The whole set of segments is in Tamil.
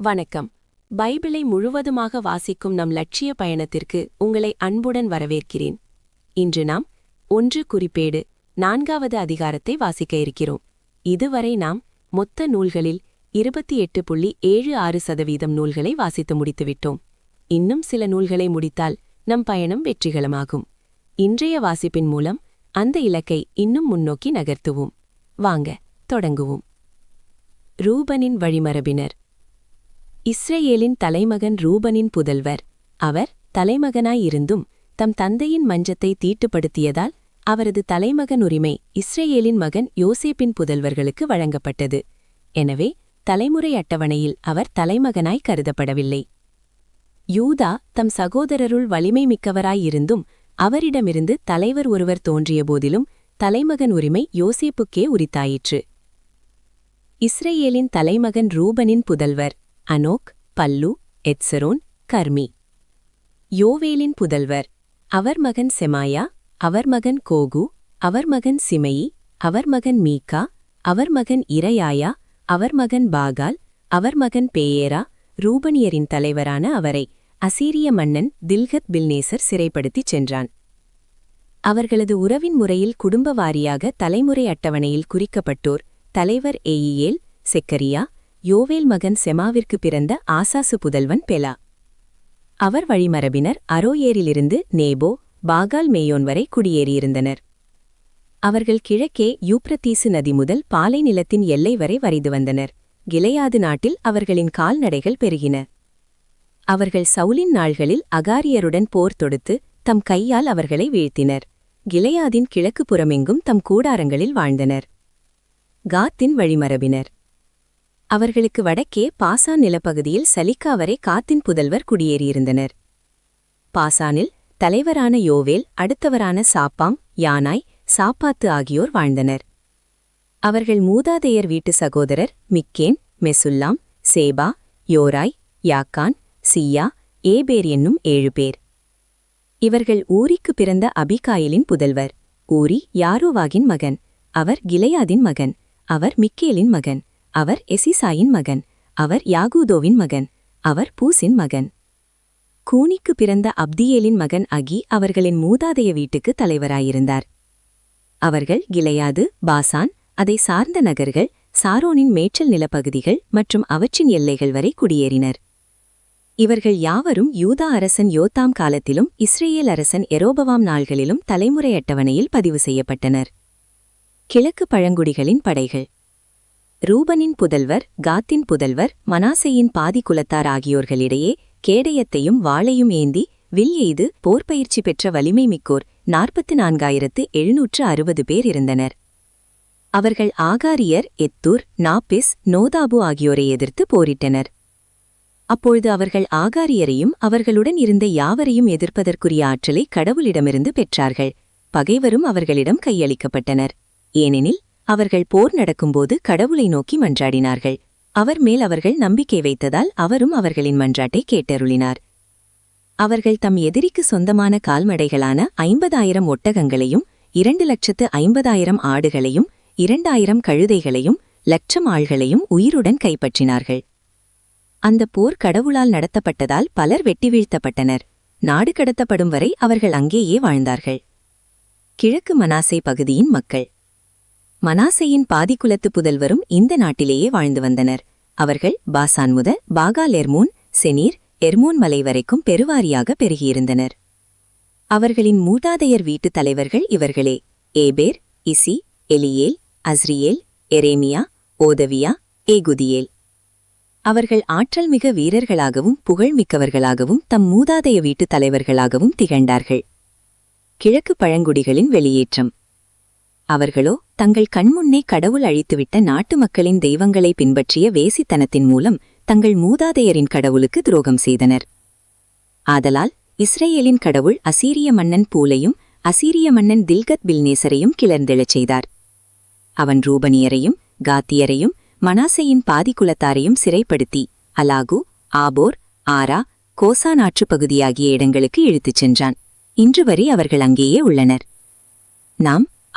வணக்கம். பைபிளை முழுவதுமாக வாசிக்கும் நம் லட்சிய பயணத்திற்கு உங்களை அன்புடன் வரவேற்கிறேன். இன்று நாம் ஒன்று குறிப்பேடு நான்காவது அதிகாரத்தை வாசிக்க இருக்கிறோம். இதுவரை நாம் மொத்த நூல்களில் இருபத்தி எட்டு புள்ளி ஏழு ஆறு சதவீதம் நூல்களை வாசித்து முடித்துவிட்டோம். இன்னும் சில நூல்களை முடித்தால் நம் பயணம் வெற்றிகரமாகும். இன்றைய வாசிப்பின் மூலம் அந்த இலக்கை இன்னும் முன்னோக்கி நகர்த்துவோம். வாங்க தொடங்குவோம். ரூபனின் வழிமரபினர் இஸ்ரேலின் தலைமகன் ரூபனின் புதல்வர். அவர் தலைமகனாயிருந்தும் தம் தந்தையின் மஞ்சத்தை தீட்டுப்படுத்தியதால் அவரது தலைமகன் உரிமை இஸ்ரேலின் மகன் யோசேப்பின் புதல்வர்களுக்கு வழங்கப்பட்டது. எனவே தலைமுறை அட்டவணையில் அவர் தலைமகனாய் கருதப்படவில்லை. யூதா தம் சகோதரருள் வலிமை மிக்கவராயிருந்தும் அவரிடமிருந்து தலைவர் ஒருவர் தோன்றிய போதிலும் தலைமகன் உரிமை யோசேப்புக்கே உரித்தாயிற்று. இஸ்ரேலின் தலைமகன் ரூபனின் புதல்வர். அனோக் பல்லு எட்சரோன் கர்மி. யோவேலின் புதல்வர். அவர் மகன் செமாயா அவர் மகன் கோகு அவர் மகன் சிமெயி அவர் மகன் மீகா அவர் மகன் இரையாயா அவர் மகன் பாகால் அவர் மகன் பேயேரா ரூபனியரின் தலைவரான அவரை அசீரிய மன்னன் தில்கத் பில்நேசர் சிறைப்படுத்திச் சென்றான். அவர்களது உறவின் முறையில் குடும்ப வாரியாக தலைமுறை அட்டவணையில் குறிக்கப்பட்டோர் தலைவர் ஏயியேல் செக்கரியா யோவேல் மகன் செமாவிற்கு பிறந்த ஆசாசு புதல்வன் பெலா. அவர் வழிமரபினர் அரோயேரிலிருந்து நேபோ பாகால் மேயோன் வரை குடியேறியிருந்தனர். அவர்கள் கிழக்கே யூப்ரத்தீசு நதி முதல் பாலை நிலத்தின் எல்லை வரை வரைது வந்தனர். கிளையாது நாட்டில் அவர்களின் கால்நடைகள் பெருகின. அவர்கள் சவுலின் நாள்களில் அகாரியருடன் போர் தொடுத்து தம் கையால் அவர்களை வீழ்த்தினர். கிளையாதின் கிழக்கு புறமெங்கும் தம் கூடாரங்களில் வாழ்ந்தனர். காத்தின் வழிமரபினர். அவர்களுக்கு வடக்கே பாசான் நிலப்பகுதியில் சலிக்கா வரை காத்தின் புதல்வர் குடியேறியிருந்தனர். பாசானில் தலைவரான யோவேல் அடுத்தவரான சாப்பாம் யானாய் சாப்பாத்து ஆகியோர் வாழ்ந்தனர். அவர்கள் மூதாதையர் வீட்டு சகோதரர் மிக்கேன் மெசுல்லாம் சேபா யோராய் யாக்கான் சியா ஏபேர் என்னும் ஏழு பேர். இவர்கள் ஊரிக்கு பிறந்த அபிகாயிலின் புதல்வர். ஊரி யாரோவாகின் மகன். அவர் கிளையாதின் மகன். அவர் மிக்கேலின் மகன். அவர் எசிசாயின் மகன் அவர் யாகூதோவின் மகன் அவர் பூசின் மகன். கூனிக்கு பிறந்த அப்தியேலின் மகன் அகி அவர்களின் மூதாதைய வீட்டுக்கு தலைவராயிருந்தார். அவர்கள் கிளையாது பாசான் அதை சார்ந்த நகர்கள் சாரோனின் மேய்ச்சல் நிலப்பகுதிகள் மற்றும் அவற்றின் எல்லைகள் வரை குடியேறினர். இவர்கள் யாவரும் யூதா அரசன் யோத்தாம் காலத்திலும் இஸ்ரேல் அரசன் எரோபவாம் நாள்களிலும் தலைமுறை அட்டவணையில் பதிவு செய்யப்பட்டனர். கிழக்கு பழங்குடிகளின் படைகள். ரூபனின் புதல்வர் காத்தின் புதல்வர் மனாசையின் பாதி குலத்தார் ஆகியோர்களிடையே கேடயத்தையும் வாளையும் ஏந்தி வில் எய்து போர் பயிற்சி பெற்ற வலிமை மிக்கோர் நாற்பத்து நான்காயிரத்து எழுநூற்று அறுபது பேர் இருந்தனர். அவர்கள் ஆகாரியர் எத்தூர் நாப்பிஸ் நோதாபு ஆகியோரை எதிர்த்து போரிட்டனர். அப்பொழுது அவர்கள் ஆகாரியரையும் அவர்களுடன் இருந்த யாவரையும் எதிர்ப்பதற்குரிய ஆற்றலை கடவுளிடமிருந்து பெற்றார்கள். பகைவரும் அவர்களிடம் கையளிக்கப்பட்டனர். ஏனெனில் அவர்கள் போர் நடக்கும்போது கடவுளை நோக்கி மன்றாடினார்கள். அவர் மேல் அவர்கள் நம்பிக்கை வைத்ததால் அவரும் அவர்களின் மன்றாட்டை கேட்டருளினார். அவர்கள் தம் எதிரிக்கு சொந்தமான கால்மடைகளான ஐம்பதாயிரம் ஒட்டகங்களையும் இரண்டு லட்சத்து ஐம்பதாயிரம் ஆடுகளையும் இரண்டாயிரம் கழுதைகளையும் லட்சம் ஆள்களையும் உயிருடன் கைப்பற்றினார்கள். அந்த போர் கடவுளால் நடத்தப்பட்டதால் பலர் வெட்டி வீழ்த்தப்பட்டனர். நாடு கடத்தப்படும் வரை அவர்கள் அங்கேயே வாழ்ந்தார்கள். கிழக்கு மனாசை பகுதியின் மக்கள். மனாசையின் பாதிக்குலத்து புதல்வரும் இந்த நாட்டிலேயே வாழ்ந்து வந்தனர். அவர்கள் பாசான் முத பாகால் எர்மூன் செனீர் எர்மூன் மலை வரைக்கும் பெருவாரியாக பெருகியிருந்தனர். அவர்களின் மூதாதையர் வீட்டுத் தலைவர்கள் இவர்களே Epher Ishi Eliel Azriel Jeremiah Hodaviah Jahdiel. அவர்கள் ஆற்றல் மிக வீரர்களாகவும் புகழ்மிக்கவர்களாகவும் தம் மூதாதைய வீட்டுத் தலைவர்களாகவும் திகழ்ந்தார்கள். கிழக்கு பழங்குடிகளின் வெளியேற்றம். அவர்களோ தங்கள் கண்முன்னே கடவுள் அழித்துவிட்ட நாட்டு மக்களின் தெய்வங்களை பின்பற்றிய வேசித்தனத்தின் மூலம் தங்கள் மூதாதையரின் கடவுளுக்கு துரோகம் செய்தனர். ஆதலால் இஸ்ரேலின் கடவுள் அசீரிய மன்னன் பூலையும் அசீரிய மன்னன் தில்கத் பில்நேசரையும் கிளர்ந்தெழச் செய்தார். அவன் ரூபனியரையும் காத்தியரையும் மனாசையின் பாதிக்குலத்தாரையும் சிறைப்படுத்தி அலாகு ஆபோர் ஆரா கோசா நாற்றுப் பகுதியாகிய இடங்களுக்கு இழுத்துச் சென்றான். இன்று வரை அவர்கள் அங்கேயே உள்ளனர். நாம்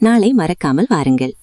நாளை மறக்காமல் வாருங்கள்.